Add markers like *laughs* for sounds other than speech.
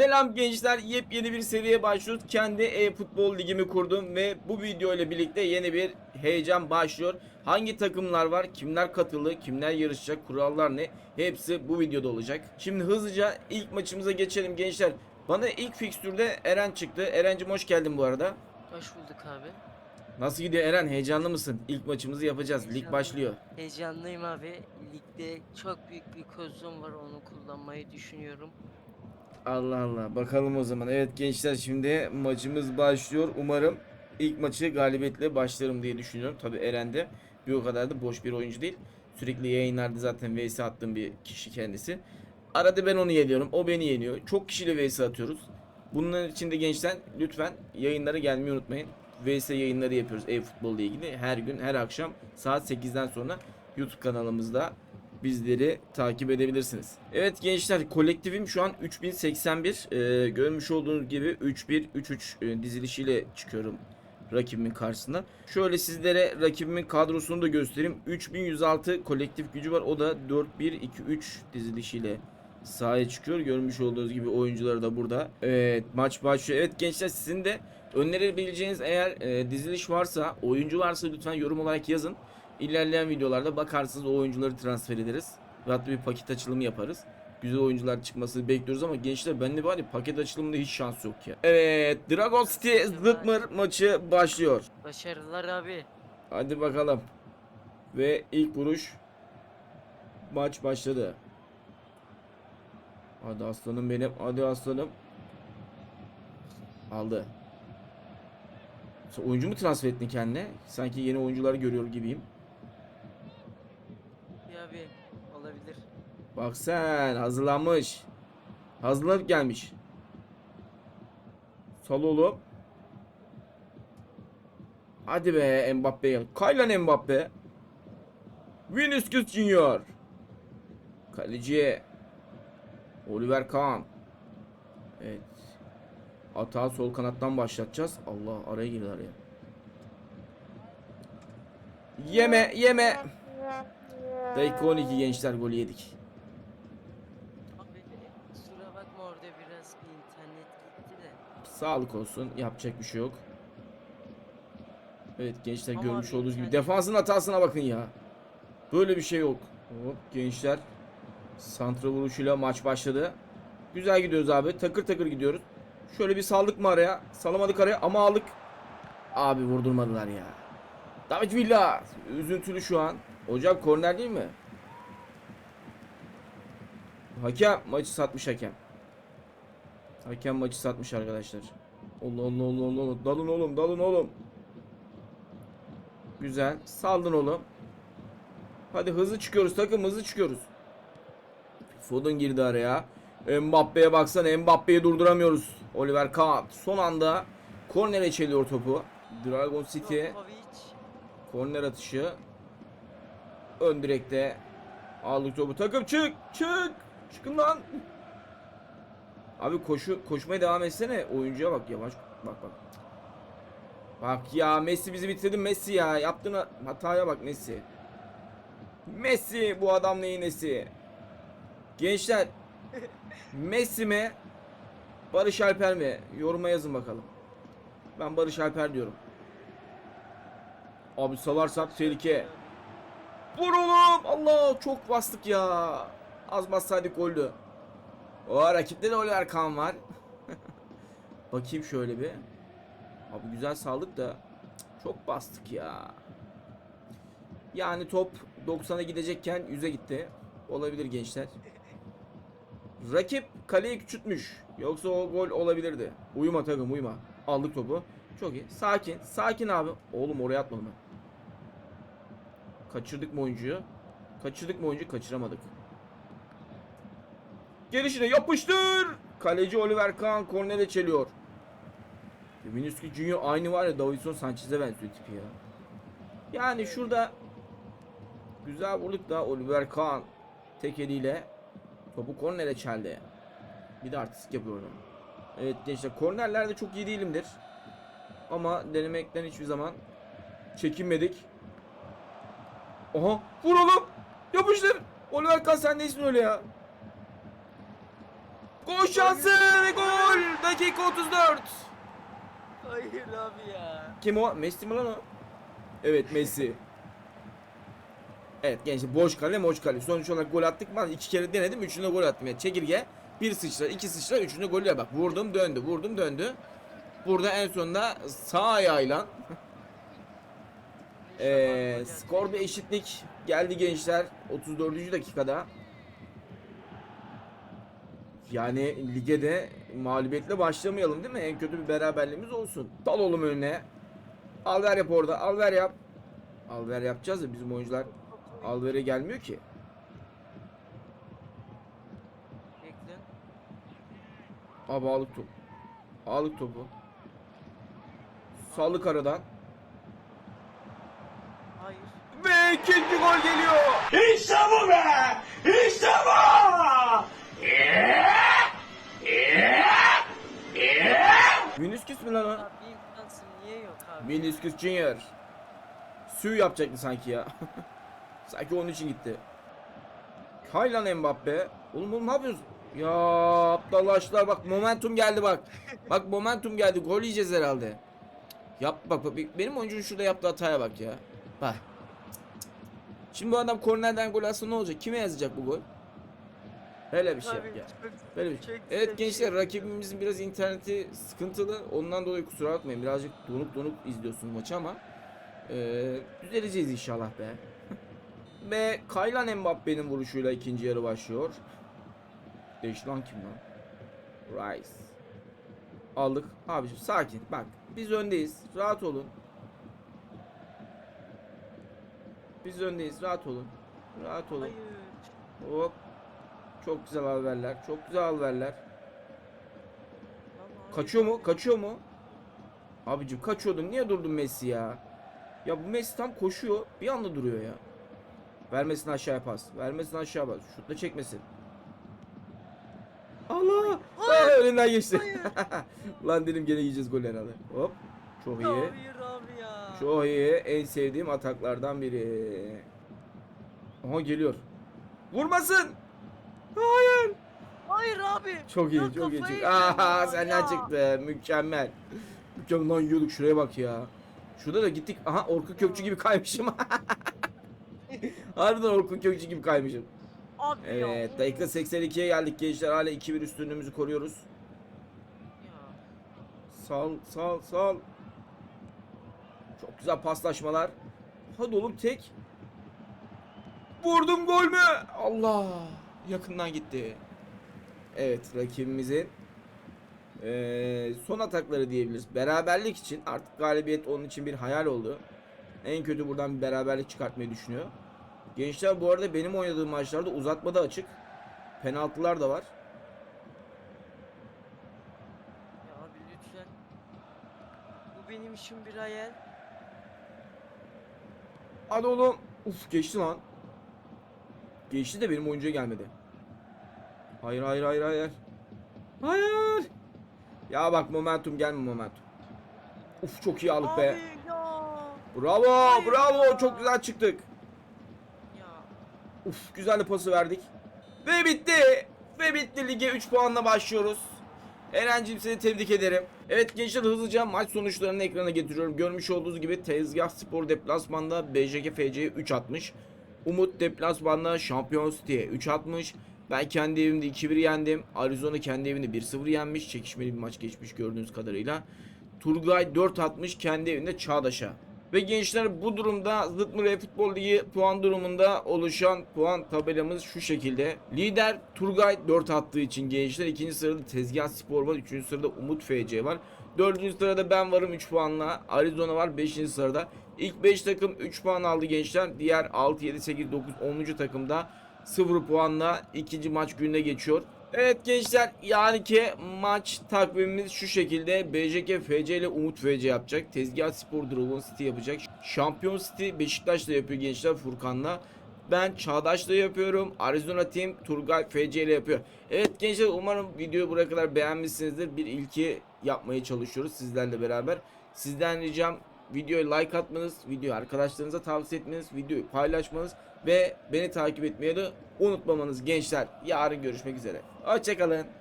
Selam gençler, yepyeni bir seriye başlıyoruz. Kendi e-futbol ligimi kurdum ve bu video ile birlikte yeni bir heyecan başlıyor. Hangi takımlar var, kimler katıldı, kimler yarışacak, kurallar ne? Hepsi bu videoda olacak. Şimdi hızlıca ilk maçımıza geçelim gençler. Bana ilk fikstürde Eren çıktı. Eren'cim hoş geldin bu arada. Hoş bulduk abi. Nasıl gidiyor Eren? Heyecanlı mısın? İlk maçımızı yapacağız. Lig Heyecanlıyım. başlıyor. Heyecanlıyım abi. Ligde çok büyük bir kozum var onu kullanmayı düşünüyorum. Allah Allah. Bakalım o zaman. Evet gençler şimdi maçımız başlıyor. Umarım ilk maçı galibiyetle başlarım diye düşünüyorum. Tabi Eren de bir o kadar da boş bir oyuncu değil. Sürekli yayınlarda zaten vs attığım bir kişi kendisi. Arada ben onu yeniyorum. O beni yeniyor. Çok kişiyle vs atıyoruz. Bunların için de gençler lütfen yayınlara gelmeyi unutmayın. VS yayınları yapıyoruz e-futbol ile ilgili. Her gün her akşam saat 8'den sonra YouTube kanalımızda bizleri takip edebilirsiniz. Evet gençler kolektifim şu an 3081. Ee, görmüş olduğunuz gibi 3-1-3-3 e, dizilişiyle çıkıyorum rakibimin karşısına. Şöyle sizlere rakibimin kadrosunu da göstereyim. 3106 kolektif gücü var. O da 4-1-2-3 dizilişiyle sahaya çıkıyor. Görmüş olduğunuz gibi oyuncuları da burada. Evet maç başlıyor. Evet gençler sizin de önerebileceğiniz eğer e, diziliş varsa, oyuncu varsa lütfen yorum olarak yazın. İlerleyen videolarda bakarsınız o oyuncuları transfer ederiz. Ve hatta bir paket açılımı yaparız. Güzel oyuncular çıkmasını bekliyoruz ama gençler bende var ya paket açılımında hiç şans yok ya. Evet Dragon City Zıtmır maçı başlıyor. Başarılar abi. Hadi bakalım. Ve ilk vuruş maç başladı. Hadi aslanım benim. Hadi aslanım. Aldı. Oyuncu mu transfer ettin kendine? Sanki yeni oyuncular görüyor gibiyim. Abi olabilir. Bak sen hazırlanmış. Hazırlanıp gelmiş. Sal oğlum. Hadi be Mbappe gel. Kay lan Mbappe. Vinicius Junior. Kaleci. Oliver Kahn. Evet. Atağı sol kanattan başlatacağız. Allah araya girdi araya. Yeme yeme. Dakika 12 gençler golü yedik. Abi kusura bakma orada biraz bir internet gitti de. Sağlık olsun. Yapacak bir şey yok. Evet gençler Ama görmüş abi olduğunuz gibi. internet- Defansın hatasına bakın ya. Böyle bir şey yok. Hop gençler. Santra vuruşuyla maç başladı. Güzel gidiyoruz abi. Takır takır gidiyoruz. Şöyle bir saldık mı araya? Salamadık araya ama aldık. Abi vurdurmadılar ya. David Villa. Üzüntülü şu an. Hocam korner değil mi? Hakem maçı satmış hakem. Hakem maçı satmış arkadaşlar. Allah Allah Allah Allah Allah. Dalın oğlum dalın oğlum. Güzel. Saldın oğlum. Hadi hızlı çıkıyoruz takım hızlı çıkıyoruz. Foden girdi araya. Mbappe'ye baksana Mbappe'yi durduramıyoruz. Oliver Kahn son anda kornere çeliyor topu. Dragon City korner atışı. Ön direkte aldık topu. Takım çık çık. Çıkın lan. Abi koşu koşmaya devam etsene. Oyuncuya bak yavaş. Bak bak. Bak ya Messi bizi bitirdi Messi ya. Yaptığın hataya bak Messi. Messi bu adam neyin nesi? Gençler Messi mi? Barış Alper mi? Yoruma yazın bakalım. Ben Barış Alper diyorum. Abi salarsak tehlike. Vur oğlum. Allah çok bastık ya. Az bassaydık goldü. O rakipte de Oliver Kahn var. *laughs* Bakayım şöyle bir. Abi güzel saldık da çok bastık ya. Yani top 90'a gidecekken 100'e gitti. Olabilir gençler. Rakip kaleyi küçültmüş. Yoksa o gol olabilirdi. Uyuma takım uyuma. Aldık topu. Çok iyi. Sakin. Sakin abi. Oğlum oraya atmadım ben. Kaçırdık mı oyuncuyu? Kaçırdık mı oyuncuyu? Kaçıramadık. Gelişine yapıştır. Kaleci Oliver Kahn kornere çeliyor. Vinicius Junior aynı var ya Davinson Sanchez'e benziyor tipi ya. Yani şurada güzel vurduk da Oliver Kahn tek eliyle topu kornere çeldi. Bir de artistik yapıyor onu. Evet gençler kornerlerde çok iyi değilimdir. Ama denemekten hiçbir zaman çekinmedik. Oha vur oğlum. Yapıştır. Oliver Kahn sen neysin öyle ya? Gol şansı ve gol. dakika 34. Hayır abi ya. Kim o? Messi mi lan o? Evet Messi. Evet gençler boş kale boş kale. Sonuç olarak gol attık. Ben iki kere denedim. Üçünde gol attım. Yani çekirge. Bir sıçra, iki sıçra, üçünde golüyle bak. Vurdum döndü, vurdum döndü. Burada en sonunda sağ ayağıyla ee, İnşallah gol skor bir eşitlik geldi gençler 34. dakikada. Yani lige de mağlubiyetle başlamayalım değil mi? En kötü bir beraberliğimiz olsun. Dal oğlum önüne. Al ver yap orada. Al ver yap. Al ver yapacağız da bizim oyuncular al vere gelmiyor ki. Abi ağlık top. Ağlık topu. Sağlık aradan. Hayır. Ve ikinci gol geliyor. İşte bu be! İşte bu! Vinicius mi lan o? Abi imkansın niye yok abi? Vinicius Junior. Sü yapacaktı sanki ya. *laughs* sanki onun için gitti. Hay lan Mbappe. Oğlum oğlum ne yapıyorsun? Ya aptallaştılar bak momentum geldi bak. Bak momentum geldi. Gol yiyeceğiz herhalde. Yap bak, bak benim oyuncunun şurada yaptığı hataya bak ya. Bak. Şimdi bu adam kornerden gol atsa ne olacak? Kime yazacak bu gol? Hele bir şey Abi, ya. Böyle bir şey. Evet gençler şey. rakibimizin biraz interneti sıkıntılı. Ondan dolayı kusura bakmayın. Birazcık donuk donuk izliyorsunuz maçı ama eee düzeleceğiz inşallah be. *laughs* Ve Kaylan Mbappe'nin vuruşuyla ikinci yarı başlıyor. Deşlan kim lan? Rice. Aldık. Abiciğim sakin. Bak biz öndeyiz. Rahat olun. Biz öndeyiz. Rahat olun. Rahat olun. Hayır. Hop. Çok güzel alverler. Çok güzel abi- Kaçıyor mu? Kaçıyor mu? Abicim kaçıyordun. Niye durdun Messi ya? Ya bu Messi tam koşuyor. Bir anda duruyor ya. Vermesin aşağıya pas. Vermesin aşağı pas. Şutla çekmesin. Allah! Aa, önünden geçti. *laughs* Lan dedim gene yiyeceğiz gol herhalde. Hop. Çok iyi. Hayır abi ya. Çok iyi. En sevdiğim ataklardan biri. Aha geliyor. Vurmasın. Hayır. Hayır abi. Çok iyi, Ya çok iyi. Çok... Aha, senden ya. çıktı. Mükemmel. Mükemmel lan yiyorduk şuraya bak ya. Şurada da gittik. Aha Orkun Kökçü gibi kaymışım. *laughs* Harbiden Orkun Kökçü gibi kaymışım. Abi ya. Evet, dakika 82'ye geldik gençler. Hala 2-1 üstünlüğümüzü koruyoruz. Ya. Sal, sal, sal. Çok güzel paslaşmalar. Hadi oğlum tek. Vurdum gol mü? Allah. Yakından gitti. Evet rakibimizin eee, son atakları diyebiliriz. Beraberlik için artık galibiyet onun için bir hayal oldu. En kötü buradan bir beraberlik çıkartmayı düşünüyor. Gençler bu arada benim oynadığım maçlarda uzatmada açık. Penaltılar da var. Ya abi lütfen. Bu benim işim bir hayal. Hadi oğlum. Uf geçti lan. Geçti de benim oyuncuya gelmedi. Hayır hayır hayır hayır. Hayır. Ya bak momentum gelme momentum. Uf çok iyi aldık abi be. ya. Bravo Hayır bravo ya. çok güzel çıktık. Ya. Uf güzel de pası verdik. Ve bitti. Ve bitti lige 3 puanla başlıyoruz. Eren'cim seni tebrik ederim. Evet gençler hızlıca maç sonuçlarını ekrana getiriyorum. Görmüş olduğunuz gibi Tezgah Spor deplasmanda BJK FC'ye 3 atmış. Umut deplasmanda Şampiyon City'ye 3 atmış. Ben kendi evimde 2-1 yendim. Arizona kendi evinde 1-0 yenmiş. Çekişmeli bir maç geçmiş gördüğünüz kadarıyla. Turgay 4 atmış kendi evinde Çağdaş'a. Ve gençler bu durumda Zıtmır Futbol Ligi puan durumunda oluşan puan tabelamız şu şekilde. Lider Turgay 4 attığı için gençler. ikinci sırada Tezgah Spor var. Üçüncü sırada Umut FC var. Dördüncü sırada ben varım 3 puanla. Arizona var 5. sırada. İlk 5 takım 3 puan aldı gençler. Diğer 6, 7, 8, 9, 10. takımda 0 puanla ikinci maç gününe geçiyor. Evet gençler yarınki maç takvimimiz şu şekilde. BJK FC ile Umut FC yapacak. Tezgah Spor Dragon City yapacak. Şampiyon City Beşiktaş'la yapıyor gençler Furkan'la. Ben Çağdaş'la yapıyorum. Arizona Team Turgay FC ile yapıyor. Evet gençler umarım videoyu buraya kadar beğenmişsinizdir. Bir ilki yapmaya çalışıyoruz sizlerle beraber. Sizden ricam videoya like atmanız, videoyu arkadaşlarınıza tavsiye etmeniz, videoyu paylaşmanız ve beni takip etmeyi de unutmamanız gençler. Yarın görüşmek üzere. Hoşçakalın.